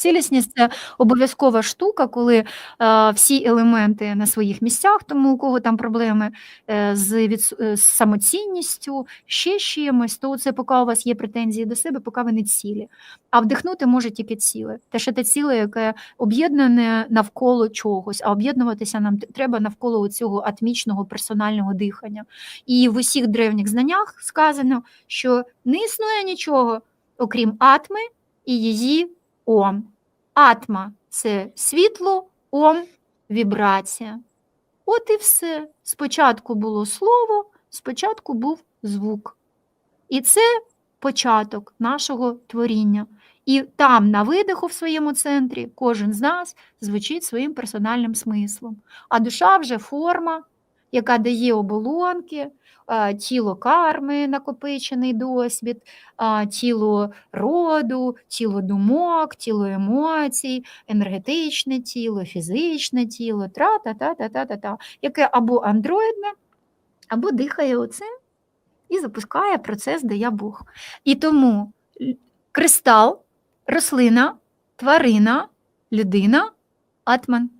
Цілісність це обов'язкова штука, коли е, всі елементи на своїх місцях, тому у кого там проблеми е, з, від, е, з самоцінністю, ще чимось, то це поки у вас є претензії до себе, поки ви не цілі. А вдихнути може тільки ціле. Те, що те ціле, яке об'єднане навколо чогось, а об'єднуватися нам треба навколо цього атмічного персонального дихання. І в усіх древніх знаннях сказано, що не існує нічого, окрім атми і її ом. Атма це світло, ом вібрація. От і все. Спочатку було слово, спочатку був звук. І це початок нашого творіння. І там, на видиху в своєму центрі, кожен з нас звучить своїм персональним смислом. А душа вже форма, яка дає оболонки, тіло карми, накопичений досвід, тіло роду, тіло думок, тіло емоцій, енергетичне тіло, фізичне тіло, тра-та-та-та-та-та-та, яке або андроїдне, або дихає оцим і запускає процес, де я Бог. І тому кристал, рослина, тварина, людина, атман.